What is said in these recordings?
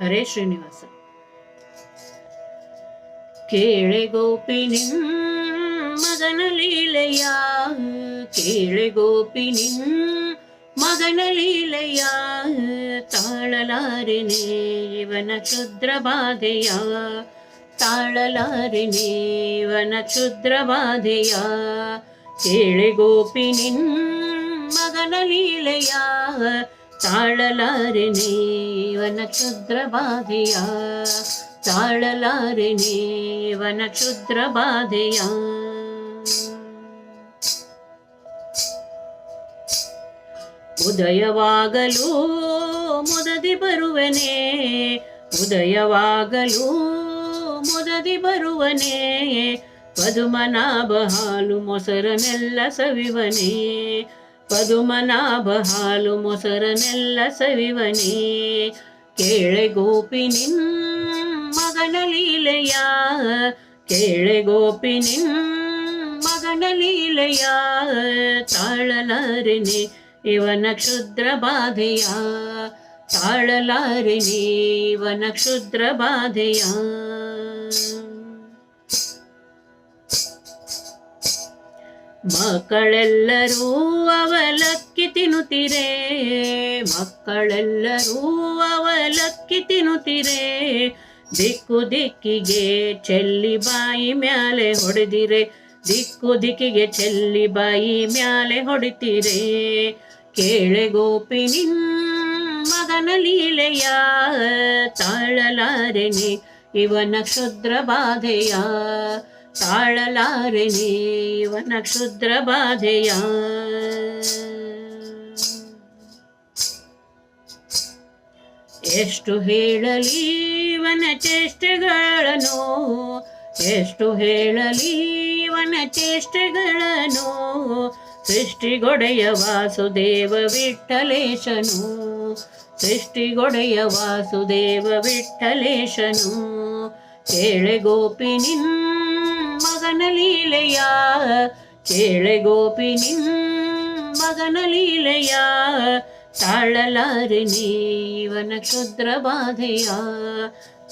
ಹರೇ ಶ್ರೀನಿವಾಸ. ಕೇಳೆ ಗೋಪಿ ನಿನ್ ಮಗನ ಲೀಲೆಯ, ಕೇಳೆ ಗೋಪಿ ನಿನ್ ಮಗನ ಲೀಲೆಯ ತಾಳಲಾರೆನೆ ಇವನ ಕ್ಷುದ್ರ ಬಾಧೆಯ ತಾಳಲಾರೆನೆ ಇವನ ಕ್ಷುದ್ರ ಬಾಧೆಯ, ಕೇಳೆ ಗೋಪಿ ನಿನ್ ಮಗನ ಲೀಲೆಯ ತಾಳಲಾರೆನೆ ವನ ಕ್ಷುದ್ರ ಬಾಧೆಯ ತಾಳಲಾರೆನೆ ವನ ಕ್ಷುದ್ರ ಬಾಧೆಯ ಉದಯವಾಗಲು ಮುದದಿ ಬರುವನೆ, ಉದಯವಾಗಲು ಮುದದಿ ಬರುವನೆ, ಪದುಮನಾಭ ಹಾಲು ಮೊಸರನೆಲ್ಲ ಸವಿವನೆ. ಪದುಮನಾಭ ಹಾಲು ಮೊಸರನೆಲ್ಲ ಸವಿವನೇ. ಕೇಳೆ ಗೋಪಿ ನಿನ್ ಮಗನ ಲೀಲೆಯ. ಕೇಳೆ ಗೋಪಿ ನಿನ್ ಮಗನ ಲೀಲೆಯ. ತಾಳಲಾರೆನೆ ಇವನ ಕ್ಷುದ್ರ ಬಾಧೆಯ. ತಾಳಲಾರೆನೆ ಇವನ ಕ್ಷುದ್ರ ಬಾಧೆಯ. ಮಕ್ಕಳೆಲ್ಲರೂ ಅವಲಕ್ಕಿ ತಿನ್ನುತ್ತಿರೆ? ಮಕ್ಕಳೆಲ್ಲರೂ ಅವಲಕ್ಕಿ ತಿನ್ನುತ್ತಿರೆ? ದಿಕ್ಕು ದಿಕ್ಕಿಗೆ ಚೆಲ್ಲಿ ಬಾಯಿ ಮ್ಯಾಲೆ ಹೊಡೆದಿರೆ? ದಿಕ್ಕು ದಿಕ್ಕಿಗೆ ಚೆಲ್ಲಿ ಬಾಯಿ ಮ್ಯಾಲೆ ಹೊಡಿತೀರೆ? ಕೇಳೆ ಗೋಪಿ ನಿನ್ ಮಗನ ಲೀಲೆಯ ತಾಳಲಾರೆನೆ, ಇವನ ಕ್ಷುದ್ರ ಬಾಧೆಯ ತಾಳಲಾರೆನೆ ಇವನ ಕ್ಷುದ್ರ ಬಾಧೆಯ. ಎಷ್ಟು ಹೇಳಲಿ ಇವನ ಎಷ್ಟು ಹೇಳಲಿ ಇವನ ಸೃಷ್ಟಿಗೊಡೆಯ ವಾಸುದೇವ ವಿಠಲೇಶನು ಸೃಷ್ಟಿಗೊಡೆಯ ವಾಸುದೇವ ವಿಠಲೇಶನು. ಕೇಳೆ ಗೋಪಿ ನಿನ್ ಮಗನ ಲೀಲೆಯ? ಕೇಳೆ ಗೋಪಿ ನಿನ್ ಮಗನ ಲೀಲೆಯ? ತಾಳಲಾರೆ ನೀವನ ಕ್ಷುದ್ರ ಬಾಧೆಯ?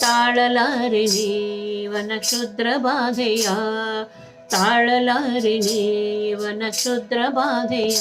ತಾಳಲಾರೆ ನೀವನ ಕ್ಷುದ್ರ ಬಾಧೆಯ? ತಾಳಲಾರೆ ನೀವನ ಕ್ಷುದ್ರ ಬಾಧೆಯ?